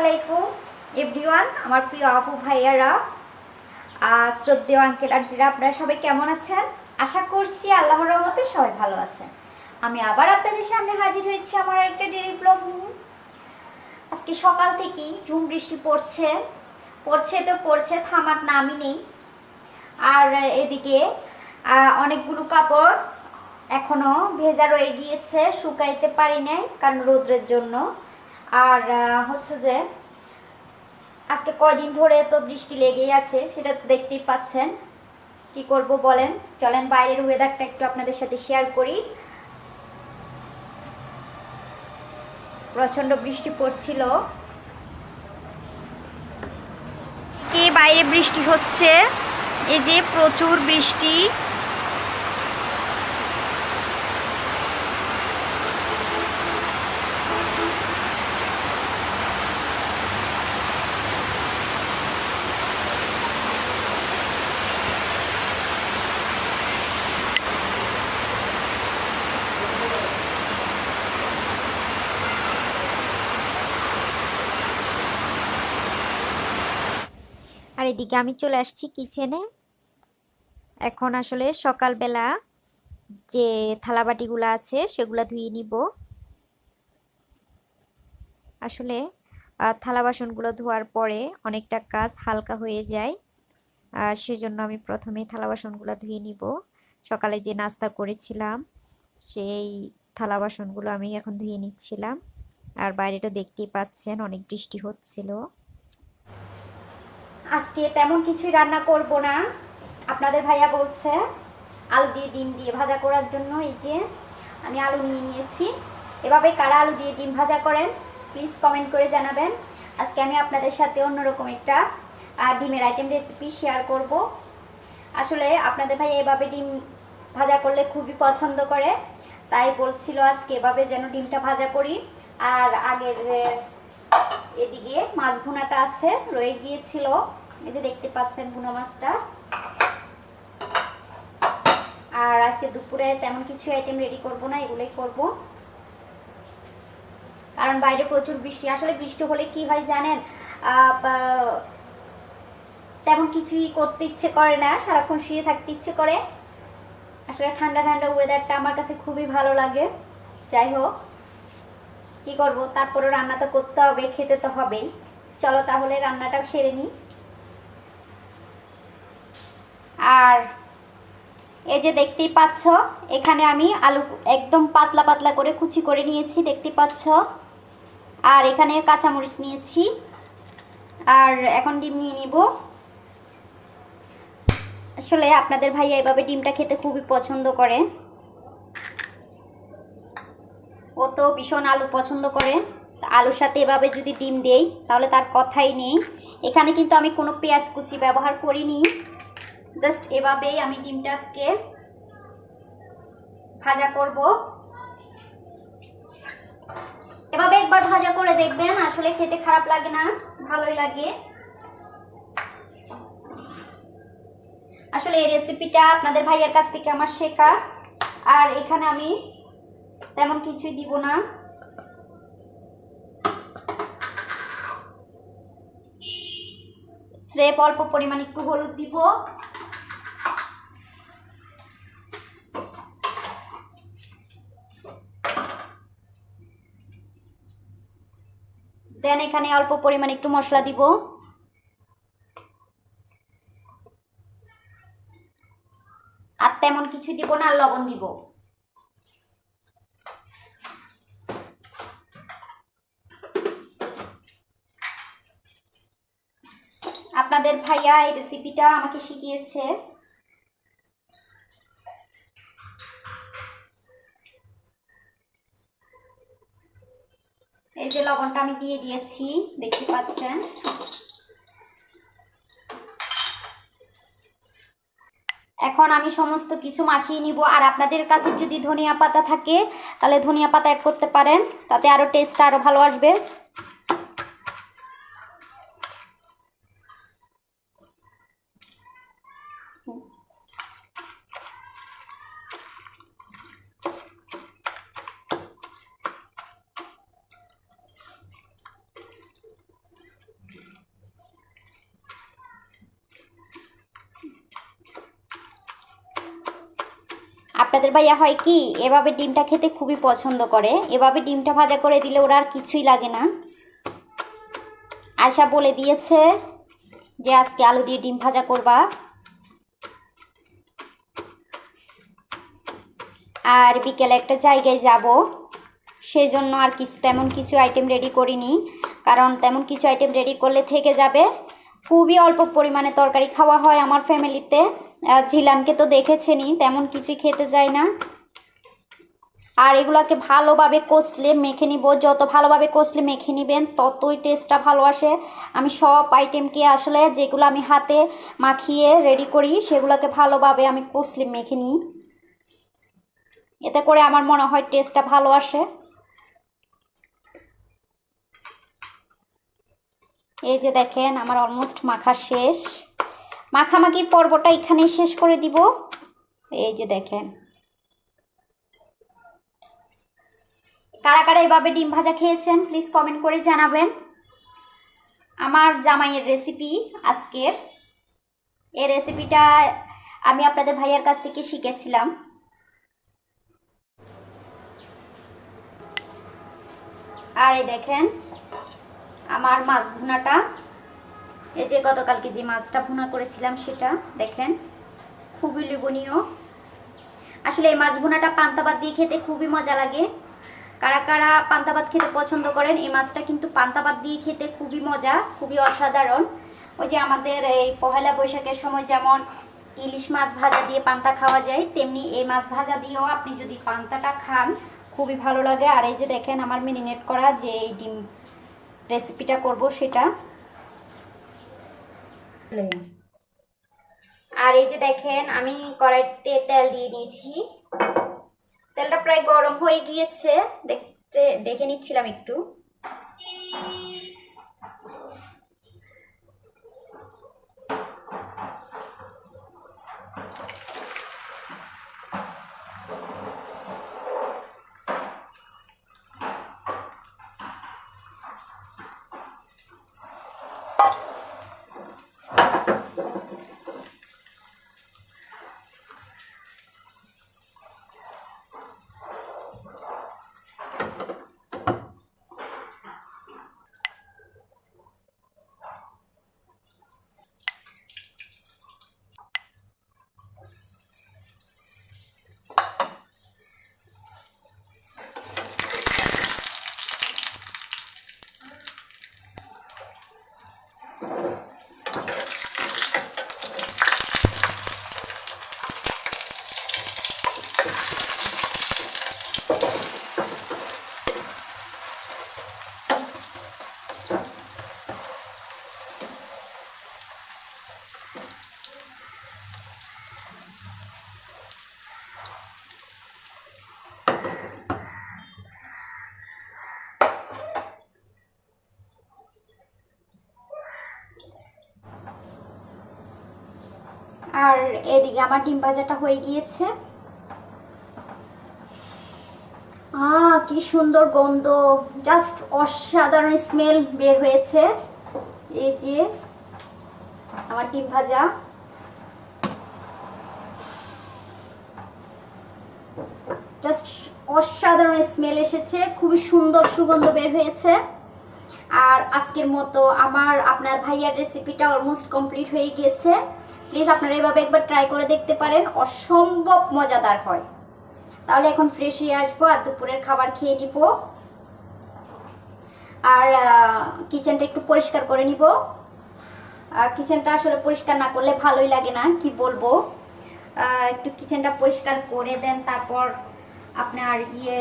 আলাইকুম। এভরিওয়ান, আমার প্রিয় আপু, ভাইয়ারা আর শ্রদ্ধেয় আঙ্কেল, আন্টিরা, আপনারা সবাই কেমন আছেন? আশা করছি আল্লাহর রহমতে সবাই ভালো আছেন। আমি আবার আপনাদের সামনে হাজির হয়েছি আমার একটা ডেলি ব্লগ নিয়ে। আজকে সকাল থেকেই ঝুম বৃষ্টি পড়ছে। পড়ছে তো পড়ছে, থামার নামই নেই। আর এদিকে অনেকগুলো কাপড় এখনও ভেজা রয়ে গিয়েছে, শুকাইতে পারি নাই, কারণ রৌদ্রের জন্য। আর হচ্ছে যে আজকে কয়দিন ধরে তো বৃষ্টি লেগেই আছে, সেটা তো দেখতেই পাচ্ছেন। কি করব বলেন? চলেন বাইরের ওয়েদারটা একটু আপনাদের সাথে শেয়ার করি। প্রচণ্ড বৃষ্টি পড়ছিল। কে বাইরে বৃষ্টি হচ্ছে? এই যে প্রচুর বৃষ্টি। আর এদিকে আমি চলে আসছি কিচেনে এখন আসলে সকালবেলা যে থালাবাটিগুলো আছে সেগুলো ধুয়ে নিব। আসলে থালা বাসনগুলো ধোয়ার পরে অনেকটা কাজ হালকা হয়ে যায়। আর সেজন্য আমি প্রথমে থালা বাসনগুলো ধুয়ে নিব। সকালে যে নাস্তা করেছিলাম, সেই থালা বাসনগুলো আমি এখন ধুয়ে নিচ্ছিলাম। আর বাইরেটা দেখতেই পাচ্ছেন, অনেক বৃষ্টি হচ্ছিল। আজকে তেমন কিছুই রান্না করব না। আপনাদের ভাইয়া বলছে, আলু দিয়ে ডিম দিয়ে ভাজা করার জন্য এই যে আমি আলু নিয়ে নিয়েছি। এভাবে কারা আলু দিয়ে ডিম ভাজা করেন প্লিজ কমেন্ট করে জানাবেন। আজকে আমি আপনাদের সাথে অন্যরকম একটা ডিমের আইটেম রেসিপি শেয়ার করব। আসলে আপনাদের ভাই এভাবে ডিম ভাজা করলে খুবই পছন্দ করে। তাই বলছিল আজকে এভাবে যেন ডিমটা ভাজা করি। আর আগের এদিকে মাছ ভুনাটা আছে, রয়ে গিয়েছিল। এই যে দেখতে পাচ্ছেন ভুনা মাছটা। আর আজকে দুপুরে তেমন কিছু আইটেম রেডি করব না, এগুলোই করব। কারণ বাইরে প্রচুর বৃষ্টি। আসলে বৃষ্টি হলে কি হয় জানেন? তেমন কিছুই করতে ইচ্ছে করে না, সারাক্ষণ শুয়ে থাকতে ইচ্ছে করে। আসলে ঠান্ডা ঠান্ডা ওয়েদারটা আমার কাছে খুবই ভালো লাগে। যাই হোক। কি করব? তারপরে রান্না তো করতে হবে, খেতে তো হবেই। চলো তাহলে রান্নাটাও সেরে নিই। আর এই যে দেখতেই পাচ্ছ, এখানে আমি আলু একদম পাতলা পাতলা করে কুচি করে নিয়েছি দেখতেই পাচ্ছ? আর এখানে কাঁচামরিচ নিয়েছি। আর এখন ডিম নিয়ে নিব। আসলে আপনাদের ভাইয়া এভাবে ডিমটা খেতে খুবই পছন্দ করে। তো ভীষণ আলু পছন্দ করে আলুর সাথে এভাবে যদি ডিম দেই, তাহলে তার কথাই নেই। এখানে কিন্তু আমি কোনো পেঁয়াজ কুচি ব্যবহার করিনি। জাস্ট এভাবেই আমি ডিমটা আজকে ভাজা করব। এভাবে একবার ভাজা করে দেখবেন, আসলে খেতে খারাপ লাগে না, ভালোই লাগে। আসলে এই রেসিপিটা আপনাদের ভাইয়ের কাছ থেকে আমার শেখা। আর এখানে আমি তেমন কিছুই দিব না। স্রেপ অল্প পরিমাণ একটু হলুদ দিব। দেন এখানে অল্প পরিমাণ একটু মশলা দিব। আর তেমন কিছু দিব না, আর লবণ দিব আপনাদের ভাইয়া এই রেসিপিটা আমাকে শিখিয়েছে। এই যে লবণটা আমি দিয়ে দিয়েছি, দেখতে পাচ্ছেন? এখন আমি সমস্ত কিছু মাখিয়ে নিব। আর আপনাদের কাছে যদি ধনিয়া পাতা থাকে, তাহলে ধনিয়া পাতা অ্যাড করতে পারেন। তাতে আরও টেস্টটা আরও ভালো আসবে। আপনাদের ভাইয়া হয় কি, এভাবে ডিমটা খেতে খুবই পছন্দ করে। এভাবে ডিমটা ভাজা করে দিলে ওরা আর কিছুই লাগে না। আয়সা বলে দিয়েছে যে আজকে আলু দিয়ে ডিম ভাজা করবা। আর বিকেলে একটা জায়গায় যাব সেই জন্য আর কিছু, তেমন কিছু আইটেম রেডি করিনি। কারণ তেমন কিছু আইটেম রেডি করলে থেকে যাবে। খুবই অল্প পরিমাণে তরকারি খাওয়া হয় আমার ফ্যামিলিতে ঝিলানকে তো দেখেছেনই, তেমন কিছুই খেতে যায় না। আর এগুলোকে ভালোভাবে কষলে মেখে নিব, যত ভালোভাবে কষলে মেখে নেবেন, ততই টেস্টটা ভালো আসে। আমি সব আইটেমকে আসলে যেগুলো আমি হাতে মাখিয়ে রেডি করি, সেগুলোকে ভালোভাবে আমি কষলে মেখে নিই। এতে করে আমার মনে হয় টেস্টটা ভালো আসে। এই যে দেখেন, আমার অলমোস্ট মাখা শেষ। মাখামাখির পর্বটা এখানেই শেষ করে দিব। এই যে দেখেন। কারা কারা এভাবে ডিম ভাজা খেয়েছেন প্লিজ কমেন্ট করে জানাবেন। আমার জামাইয়ের রেসিপি আজকের। এই রেসিপিটা আমি আপনাদের ভাইয়ার কাছ থেকে শিখেছিলাম। আর এই দেখেন, আমার মাছ ভুনাটা। এই যে গতকালকে যে মাছটা ভুনা করেছিলাম সেটা, দেখেন, খুবই লোভনীয়। আসলে এই মাছ ভুনাটা পান্তা ভাত দিয়ে খেতে খুবই মজা লাগে। কারা কারা পান্তা ভাত খেতে পছন্দ করেন, এই মাছটা কিন্তু পান্তা ভাত দিয়ে খেতে খুবই মজা, খুবই অসাধারণ। ওই যে আমাদের এই পহেলা বৈশাখের সময় যেমন ইলিশ মাছ ভাজা দিয়ে পান্তা খাওয়া যায়, তেমনি এই মাছ ভাজা দিয়েও আপনি যদি পান্তাটা খান, খুবই ভালো লাগে। আর এই যে দেখেন আমার মেরিনেট করা যে এই ডিম রেসিপিটা করব সেটা। আর এই যে দেখেন, আমি কড়াইতে তেল দিয়ে নিয়েছি। তেলটা প্রায় গরম হয়ে গিয়েছে। দেখতে, দেখে নিচ্ছিলাম একটু। আর এদিকে আমার ডিম ভাজাটা হয়ে গিয়েছে। আহ, কি সুন্দর গন্ধ। জাস্ট অসাধারণ স্মেল বের হয়েছে। এই যে আমার ডিম ভাজা। জাস্ট অসাধারণ স্মেল এসেছে। খুবই সুন্দর সুগন্ধ বের হয়েছে। আর আজকের মতো আমার আপনার ভাইয়ার রেসিপিটা অলমোস্ট কমপ্লিট হয়ে গিয়েছে প্লিজ আপনারা এভাবে একবার ট্রাই করে দেখতে পারেন, অসম্ভব মজাদার হয়। তাহলে এখন ফ্রেশ হয়ে আসব আর দুপুরের খাবার খেয়ে নিব। আর কিচেনটা একটু পরিষ্কার করে নিব। কিচেনটা আসলে পরিষ্কার না করলে ভালোই লাগে না, কি বলব? একটু কিচেনটা পরিষ্কার করে দেন, তারপর আপনার ইয়ে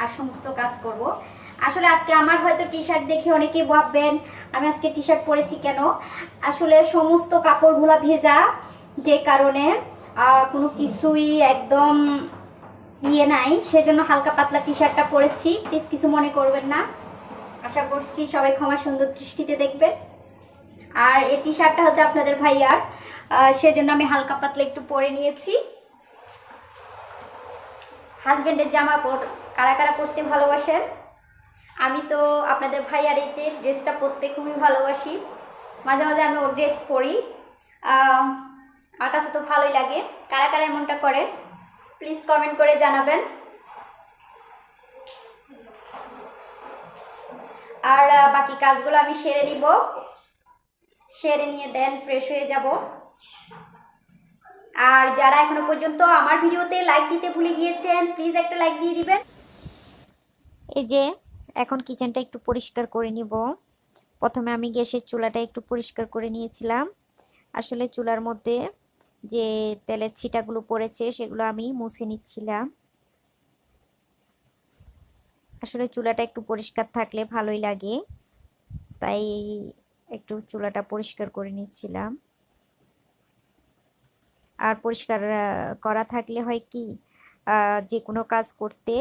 আর সমস্ত কাজ করব। আসলে আজকে আমার হয়তো টি শার্ট দেখে অনেকেই ভাববেন, আমি আজকে টি শার্ট পরেছি কেন? আসলে সমস্ত কাপড়গুলো ভেজা, যে কারণে কোনো কিছুই একদম ইয়ে নাই, সেজন্য হালকা পাতলা টি শার্টটা পরেছি। প্লিজ কিছু মনে করবেন না। আশা করছি সবাই ক্ষমা সুন্দর দৃষ্টিতে দেখবেন। আর এই টি শার্টটা হচ্ছে আপনাদের ভাইয়ার সেজন্য আমি হালকা পাতলা একটু পরে নিয়েছি। হাজবেন্ডের জামা পর- কারা কারা পরতে ভালোবাসেন? আমি তো আপনাদের ভাইয়ার এই যে ড্রেসটা পরতে খুবই ভালোবাসি। মাঝে মাঝে আমি ওর ড্রেস পরি। আমার কাছে তো ভালোই লাগে। কারা কারা এমনটা করে প্লিজ কমেন্ট করে জানাবেন। আর বাকি কাজগুলো আমি সেরে নিব। সেরে নিয়ে দেন ফ্রেশ হয়ে যাব। আর যারা এখনও পর্যন্ত আমার ভিডিওতে লাইক দিতে ভুলে গিয়েছেন প্লিজ একটা লাইক দিয়ে দিবেন। এই যে এখন কিচেনটা একটু পরিষ্কার করে নিব। প্রথমে আমি গ্যাসের চুলাটা একটু পরিষ্কার করে নিয়েছিলাম। আসলে চুলার মধ্যে যে তেলের ছিটাগুলো পড়েছে, সেগুলো আমি মুছে নিচ্ছিলাম। আসলে চুলাটা একটু পরিষ্কার থাকলে ভালোই লাগে। তাই একটু চুলাটা পরিষ্কার করে নিচ্ছিলাম। আর পরিষ্কার করা থাকলে হয় কি যে কোনো কাজ করতে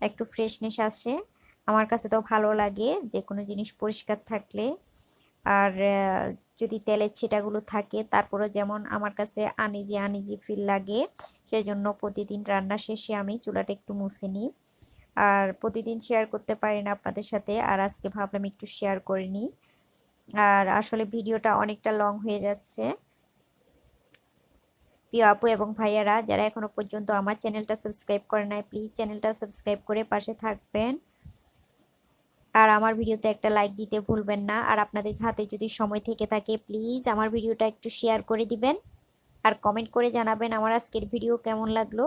একটু ফ্রেশনেস আসে। আমার কাছে তো ভালো লাগে যে কোনো জিনিস পরিষ্কার থাকলে। আর যদি তেলের ছিটাগুলো থাকে তারপরে যেমন আমার কাছে আনিজি আনিজি ফিল লাগে সেই জন্য প্রতিদিন রান্না শেষে আমি চুলাটা একটু মুছে নিই। আর প্রতিদিন শেয়ার করতে পারি না আপনাদের সাথে, আর আজকে ভাবলাম একটু শেয়ার করে নিই। আর আসলে ভিডিওটা অনেকটা লং হয়ে যাচ্ছে। প্রিয় আপু এবং ভাইয়ারা, যারা এখনও পর্যন্ত আমার চ্যানেলটা সাবস্ক্রাইব করে নাই প্লিজ চ্যানেলটা সাবস্ক্রাইব করে পাশে থাকবেন। আর আমার ভিডিওতে একটা লাইক দিতে ভুলবেন না। আর আপনাদের হাতে যদি সময় থেকে থাকে প্লিজ আমার ভিডিওটা একটু শেয়ার করে দিবেন। আর কমেন্ট করে জানাবেন আমার আজকের ভিডিও কেমন লাগল।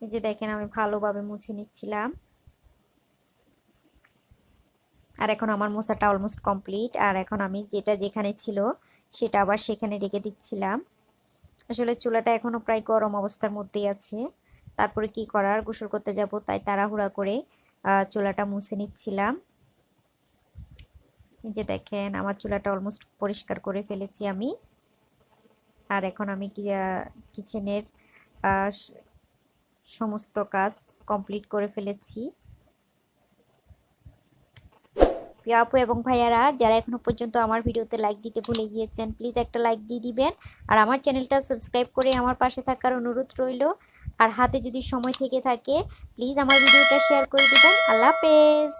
এই যে দেখেন, আমি ভালোভাবে মুছে নিচ্ছিলাম। আর এখন আমার মোছাটা অলমোস্ট কমপ্লিট আর এখন আমি যেটা যেখানে ছিল, সেটা আবার সেখানে রেখে দিচ্ছিলাম। আসলে চুলাটা এখনও প্রায় গরম অবস্থার মধ্যেই আছে। তারপরে কি করার? গোসল করতে যাব, তাই তাড়াহুড়া করে চুলাটা মুছে নিচ্ছিলাম। এই যে দেখেন, আমার চুলাটা অলমোস্ট পরিষ্কার করে ফেলেছি আমি। আর এখন আমি কিচেনের সমস্ত কাজ কমপ্লিট করে ফেলেছি। প্রিয় আপু এবং ভাইয়ারা, যারা এখনও পর্যন্ত আমার ভিডিওতে লাইক দিতে ভুলে গিয়েছেন প্লিজ একটা লাইক দিয়ে দিবেন। আর আমার চ্যানেলটা সাবস্ক্রাইব করে আমার পাশে থাকার অনুরোধ রইল। আর হাতে যদি সময় থেকে থাকে প্লিজ আমার ভিডিওটা শেয়ার করে দিবেন। আল্লাহ হাফেজ।